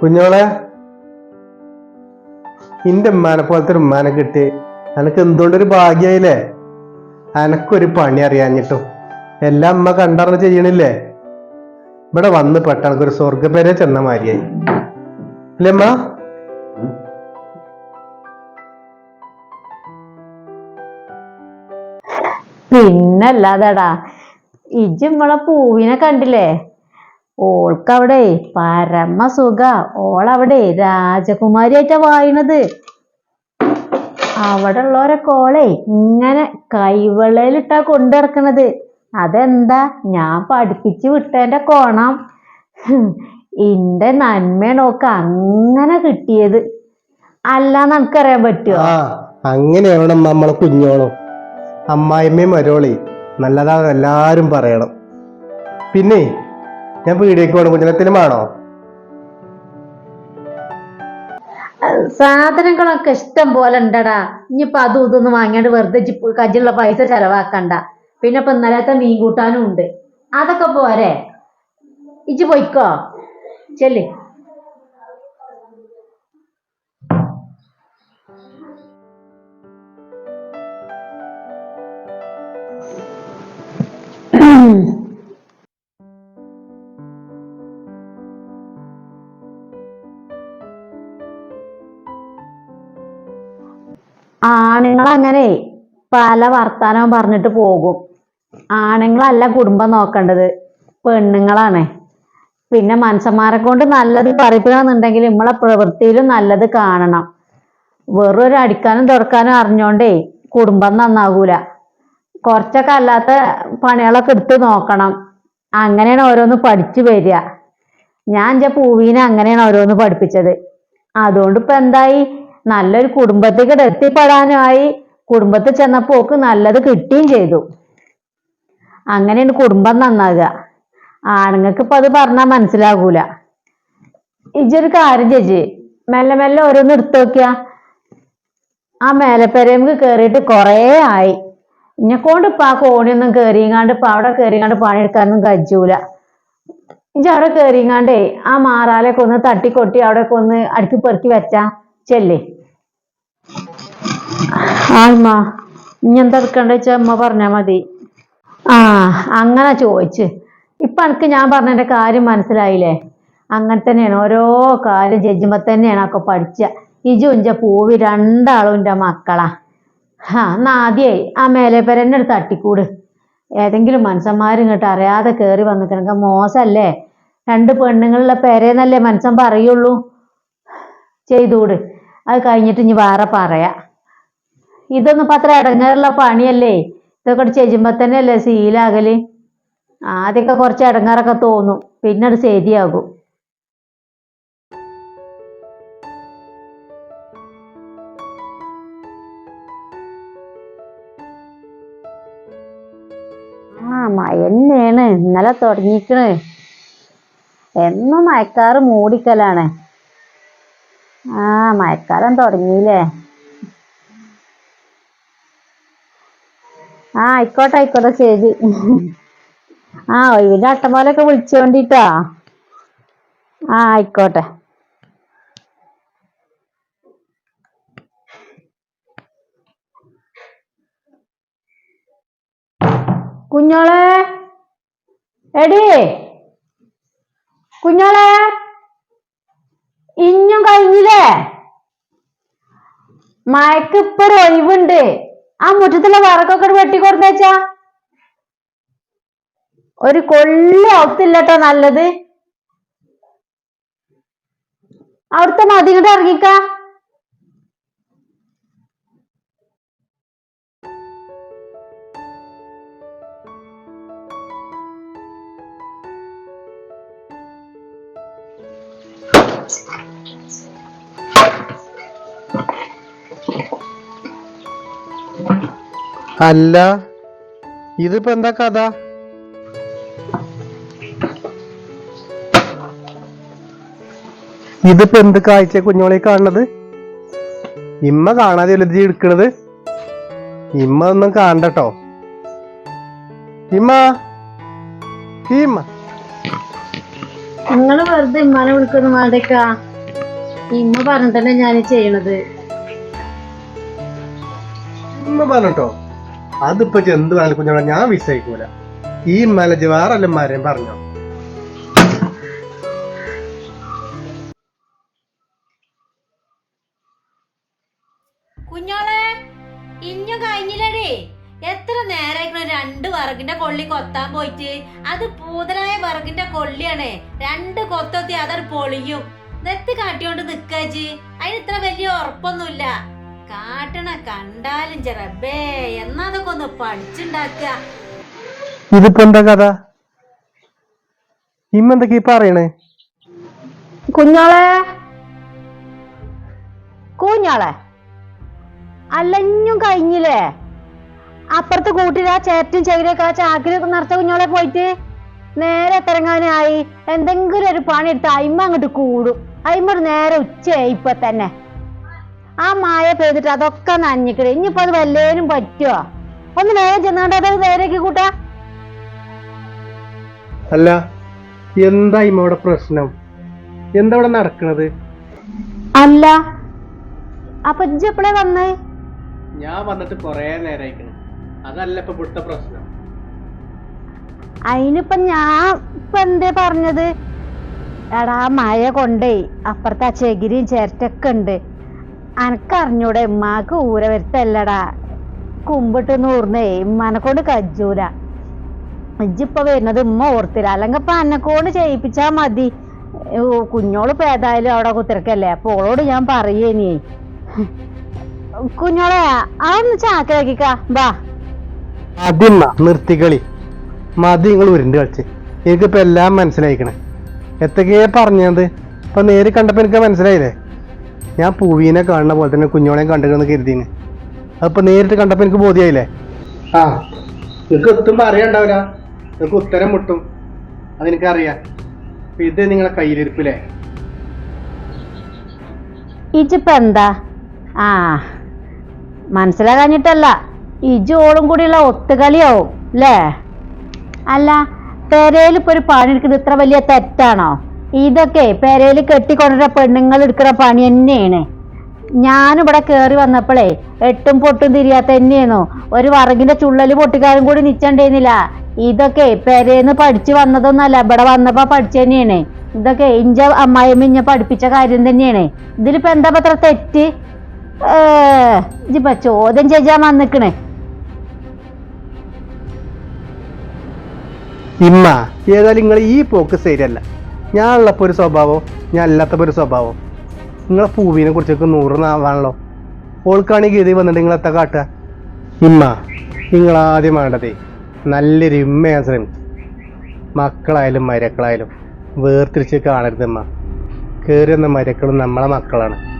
കുഞ്ഞോളെ എന്റെ ഉമ്മാനെ പോലത്തെ ഒരു ഉമ്മാനെ കിട്ടി. എനക്ക് എന്തുകൊണ്ടൊരു ഭാഗ്യായില്ലേ? എനക്കൊരു പണി അറിയാഞ്ഞിട്ടും. എല്ലാം അമ്മ കണ്ടറിഞ്ഞ് ചെയ്യണില്ലേ? ഇവിടെ വന്ന് പെട്ട ഒരു സ്വർഗപ്പേരെ ചെന്ന മാതിരിയായി. അല്ലേ അമ്മ പിന്നല്ലാതെടാ ഇജ്ജ് നമ്മളെ പൂവിനെ കണ്ടില്ലേ? ഓൾക്കവിടെ പരമസുഖ. ഓളവിടെ രാജകുമാരിയായിട്ടാ വായണത്. അവിടെ ഉള്ളവരൊക്കെ ഓളെ ഇങ്ങനെ കൈവെള്ളയിലിട്ടാ കൊണ്ടിറക്കണത് അതെന്താ? ഞാൻ പഠിപ്പിച്ച് വിട്ടേന്റെ കോണം. ഇന്റെ നന്മ നോക്ക അങ്ങനെ കിട്ടിയത്. അല്ലാന്ന് എനിക്കറിയാൻ പറ്റുമോ അങ്ങനെ വേണം നമ്മളെ കുഞ്ഞോളും അമ്മായിമ്മയും മരോളി നല്ലതാ എല്ലാരും പറയണം. പിന്നെ ഞാൻ പീഡിയക്ക് വേണം കുഞ്ഞിനത്തിനും വേണോ സാധനങ്ങളൊക്കെ ഇഷ്ടം പോലെ ഉണ്ടടാ. ഇനിയിപ്പൊ അതും ഇതൊന്നും വാങ്ങിയാണ്ട് വെറുതെ കജിലുള്ള പൈസ ചെലവാക്കണ്ട. പിന്നെ ഇപ്പൊ ഇന്നലത്തെ മീൻ കൂട്ടാനും ഉണ്ട്. അതൊക്കെ പോരെ? ഇജ്ജ് പോയിക്കോ? ചെല്ല്. ആണുങ്ങൾ അങ്ങനെ പല വർത്താനവും പറഞ്ഞിട്ട് പോകും. ആണുങ്ങളല്ല കുടുംബം നോക്കേണ്ടത്. പെണ്ണുങ്ങളാണ്. പിന്നെ മനുഷ്യന്മാരെ കൊണ്ട് നല്ലത് പറയിപ്പിക്കണമെന്നുണ്ടെങ്കിൽ നമ്മളെ പ്രവൃത്തിയിലും നല്ലത് കാണണം. വെറും ഒരു അടിക്കാനും തുറക്കാനും അറിഞ്ഞോണ്ടേ കുടുംബം നന്നാകൂല കുറച്ചൊക്കെ അല്ലാത്ത പണികളൊക്കെ എടുത്ത് നോക്കണം. അങ്ങനെയാണ് ഓരോന്ന് പഠിച്ചു വരിക. ഞാൻ എന്റെ പൂവീനെ അങ്ങനെയാണ് ഓരോന്ന് പഠിപ്പിച്ചത്. അതുകൊണ്ട് ഇപ്പൊ എന്തായി? നല്ലൊരു കുടുംബത്തേക്ക് എത്തിപ്പെടാനായി കുടുംബത്തിൽ ചെന്നപ്പോ ഓക്ക് നല്ലത് കിട്ടുകയും ചെയ്തു. അങ്ങനെയാണ് കുടുംബം നന്നാകുക ആണുങ്ങൾക്ക് ഇപ്പൊ അത് പറഞ്ഞാൽ മനസ്സിലാകൂല ഇജൊരു കാര്യം ചേച്ചി മെല്ലെ മെല്ലെ ഓരോന്ന് എടുത്തു നോക്കിയാ. ആ മേലപ്പെരേക്ക് കയറിയിട്ട് കൊറേ ആയി. എന്നെ കൊണ്ട് ഇപ്പൊ ആ കോണിയൊന്നും കേറിയങ്ങാണ്ട് ഇപ്പൊ അവിടെ കയറിയങ്ങാണ്ട് പണിയെടുക്കാനൊന്നും കഴിച്ചൂല. ഇജ്ജ് അവിടെ കേറിയങ്ങാണ്ടേ ആ മാറാലൊക്കെ ഒന്ന് തട്ടിക്കൊട്ടി അവിടെ ഒക്കെ ഒന്ന് അടുക്കി പെറുക്കി വെച്ചാ ചെല്ലേ ആമ്മ ഇനി എന്താ എടുക്കണ്ട അമ്മ പറഞ്ഞാ മതി. ആ അങ്ങനെ ചോദിച്ച്. ഇപ്പൊ എനിക്ക് ഞാൻ പറഞ്ഞതിന്റെ കാര്യം മനസ്സിലായില്ലേ? അങ്ങനെ തന്നെയാണ് ഓരോ കാര്യം ജഡ്ജുമ്പോ തന്നെയാണ് ഒക്കെ പഠിച്ച. ഇജു ഇഞ്ച പൂവി രണ്ടാളും എന്റെ മക്കളാ. ഹാ എന്നാ ആദ്യേ ആ മേലെ പെരന്നെ ഒരു തട്ടിക്കൂട്. ഏതെങ്കിലും മനുഷ്യന്മാർ ഇങ്ങോട്ട് അറിയാതെ കയറി വന്നിട്ടുണ്ടെങ്കിൽ മോശമല്ലേ രണ്ട് പെണ്ണുങ്ങളുള്ള പെരേന്നല്ലേ മനുഷ്യൻ പറയുള്ളൂ? ചെയ്തൂട്. അത് കഴിഞ്ഞിട്ട് ഇനി വേറെ പറയാ. ഇതൊന്നും ഇപ്പൊ അത്ര ഇടങ്ങാറുള്ള പണിയല്ലേ? ഇതൊക്കെ ചെയ്യുമ്പോ തന്നെ അല്ലേ ശീലാകൽ? ആദ്യമൊക്കെ കുറച്ച് ഇടങ്ങാറൊക്കെ തോന്നും. പിന്നെ അത് ശരിയാകും. ആ മഴന്നെയാണ് ഇന്നലെ തുടങ്ങിക്കണ് എന്നും മയക്കാറ് മൂടിക്കലാണ്. ആ മഴക്കാലം തുടങ്ങിയില്ലേ. ആ ആയിക്കോട്ടെ ആയിക്കോട്ടെ ശരി. ആ ഒഴിവിന്റെ അട്ടമാലൊക്കെ പോലെയൊക്കെ വിളിച്ചോണ്ടിട്ടാ. ആ ആയിക്കോട്ടെ. കുഞ്ഞോളെ എടി. കുഞ്ഞോളെ. ഇഞ്ഞും കഴിഞ്ഞില്ലേ? മഴക്ക് ഇപ്പൊ ഒരു ഒഴിവുണ്ട്. ആ മുറ്റത്തുള്ള വറക്കൊക്കെ ഒരു വെട്ടി കൊടുത്തേച്ച ഒരു കൊള്ളി ഒത്തില്ലട്ടോ നല്ലത്. അവിടുത്തെ മതി ഇങ്ങോട്ട് ഇറങ്ങിക്ക. അല്ല ഇതിപ്പോ എന്താ കഥ? ഇതിപ്പോ എന്ത് കാഴ്ച കുഞ്ഞോളെ കാണുന്നത്? ഇമ്മ കാണാതെ എഴുതി എടുക്കണത്? ഇമ്മ ഒന്നും കാണണ്ടട്ടോ ഇമ്മ ഇമ്മ. നിങ്ങൾ വെറുതെ ഇമ്മാനെ വിളിക്കുന്നു മാടേക്കാ ഇമ്മ പറഞ്ഞിട്ടല്ലേ ഞാൻ ചെയ്യണത്? ഇമ്മ പറഞ്ഞോ അതിപ്പോ എന്ത് വേണമെങ്കിലും കുഞ്ഞോളെ ഞാൻ വിസയിക്കൂല ഈ മലജ് വേറെ അല്ലന്മാരെയും പറഞ്ഞോ? കുഞ്ഞോളെ ഇഞ്ഞു കഴിഞ്ഞില്ലടേ. എത്ര നേരായിരിക്കണം രണ്ട് വറകിന്റെ കൊള്ളി കൊത്താൻ പോയിട്ട്? അത് പൂതനായ വറകിന്റെ കൊള്ളിയാണ്. രണ്ട് കൊത്തൊത്തി അതർ പൊളിയും. നെത്ത് കാട്ടിയോണ്ട് നിക്കാജി അതിന് ഇത്ര വലിയ ഉറപ്പൊന്നുമില്ല. കാട്ടണ കണ്ടാലും ചെറബേ എന്നാ അതൊക്കെ ഒന്ന് പഠിച്ചുണ്ടാക്കുക. ഇതിപ്പോ എന്താ കഥ? ഇമ്മ എന്തൊക്കെയാ പറയണേ? കുഞ്ഞോളെ? കുഞ്ഞോളെ? അല്ലഞ്ഞും കഴിഞ്ഞില്ലേ? അപ്പുറത്ത് കൂട്ടിട്ട് ആ ചേറ്റും ചകിരിയൊക്കെ ആ ചാക്കിലൊക്കെ നിറച്ച കുഞ്ഞോളെ പോയിട്ട് നേരെ തിരങ്ങാനായി എന്തെങ്കിലും ഒരു പണി എടുത്ത് അയിമ അങ്ങോട്ട് കൂടും. അയിമ ഒരു നേരെ ഉച്ചയായി ഇപ്പൊ തന്നെ. ആ മായ പെയ്തിട്ട് അതൊക്കെ നനഞ്ഞിക്കണേ. ഇനിയിപ്പോ അത് വല്ലേനും പറ്റുമോ ഒന്ന് നേരെ ചെന്നാണ്ട് അത് നേരേക്ക് കൂട്ടാ. അല്ല എന്താ ഇമ്മയുടെ പ്രശ്നം? എന്താ ഇവിടെ നടക്കണത്? അല്ല അപ്പൊ ഇജ്ജ് എപ്പോഴേ വന്നേ? ഞാൻ വന്നിട്ട് കൊറേ നേരമായിക്കണ് ഇവിടുത്തെ പ്രശ്നം. അതിനിപ്പൊ ഞാൻ ഇപ്പൊ എന്തേ പറഞ്ഞത്? എടാ മഴ കൊണ്ടേ അപ്പുറത്തെ ആ ചകിരിയും ചിരട്ടൊക്കെ ഉണ്ട്. അനക്കറിഞ്ഞൂടെ ഉമ്മാക്ക് ഊര വരുത്തല്ലടാ. കുമ്പിട്ട് നൂർന്നേ ഉമ്മാനെ കൊണ്ട് കജ്ജൂല. ഇജ്ജിപ്പൊ വരുന്നത് ഉമ്മ ഓർത്തില്ല. അല്ലെങ്കിൽ ഇപ്പൊ അന്നെ കൊണ്ട് ചെയ്യിപ്പിച്ചാ മതി. കുഞ്ഞോൾ ഇപ്പൊ ഏതായാലും അവിടെ കുത്തിരക്കല്ലേ? അപ്പൊ ഓളോട് ഞാൻ പറയേനി. കുഞ്ഞോളെ അതൊന്ന് ചാക്കിലാക്കിക്കാ. വാ അതിമ്മ നിർത്തിക്കളി മതി നിങ്ങൾ ഉരുണ്ട് കളിച്ച്. എനിക്കിപ്പോൾ എല്ലാം മനസ്സിലായിക്കണേ. എത്തൊക്കെയാ പറഞ്ഞത്? ഇപ്പം നേരി കണ്ടപ്പോൾ എനിക്ക് മനസ്സിലായില്ലേ? ഞാൻ പൂവീനെ കാണുന്ന പോലെ തന്നെ കുഞ്ഞോളെ കണ്ടിരുന്നു കരുതിന്. അപ്പൊ നേരിട്ട് കണ്ടപ്പോൾ എനിക്ക് ബോധ്യായില്ലേ? ആ നിങ്ങൾക്ക് ഒത്തും അറിയണ്ടാവില്ല നിങ്ങൾക്ക് ഉത്തരം മുട്ടും. അതെനിക്കറിയാം. അപ്പൊ ഇത് നിങ്ങളെ കയ്യിലിരിപ്പില്ലേ? ഇജിപ്പ എന്താ ആ മനസ്സിലാകാഞ്ഞിട്ടല്ല. ഇജ് ഓളും കൂടിയുള്ള ഒത്തുകളിയാവും അല്ലേ അല്ല പെരയിൽ ഇപ്പൊ ഒരു പണി എടുക്കുന്നത് ഇത്ര വലിയ തെറ്റാണോ? ഇതൊക്കെ പെരയിൽ കെട്ടിക്കൊണ്ടിരുന്ന പെണ്ണുങ്ങൾ എടുക്കുന്ന പണി തന്നെയാണ്. ഞാനിവിടെ കയറി വന്നപ്പോഴേ എട്ടും പൊട്ടും തിരിയാത്ത തന്നെയായിരുന്നു. ഒരു വറകിന്റെ ചുള്ളൽ പൊട്ടിക്കാരും കൂടി നിച്ചണ്ടേന്നില്ല ഇതൊക്കെ പെരേന്ന് പഠിച്ചു വന്നതൊന്നല്ല ഇവിടെ വന്നപ്പോ പഠിച്ചു തന്നെയാണ്. ഇതൊക്കെ ഇഞ്ച അമ്മായിമ്മ ഇഞ്ഞ പഠിപ്പിച്ച കാര്യം തന്നെയാണ്. ഇതിലിപ്പോ എന്താ പത്ര തെറ്റ്? ഏ, ഇജിപ്പോ ചോദ്യം ചെയ്യാൻ വന്നിക്കണേ. ഇമ്മ. ഏതായാലും നിങ്ങൾ ഈ പോക്ക് ശരിയല്ല. ഞാൻ ഉള്ളപ്പോൾ ഒരു സ്വഭാവം ഞാൻ അല്ലാത്തപ്പോൾ ഒരു സ്വഭാവം. നിങ്ങളെ പൂവിനെ കുറിച്ചൊക്കെ നൂറ് നാവാണല്ലോ. ഓൾക്കാണെങ്കിൽ ഗതി വന്നിട്ട് നിങ്ങൾ എത്ത കാട്ടുക ഇമ്മ നിങ്ങൾ ആദ്യം വേണ്ടതേ നല്ലൊരു ഇമ്മയാൻ ശ്രമിച്ചു മക്കളായാലും മരക്കളായാലും വേർതിരിച്ച് കാണരുത് ഇമ്മ. കയറി വന്ന മരക്കളും നമ്മളെ മക്കളാണ്.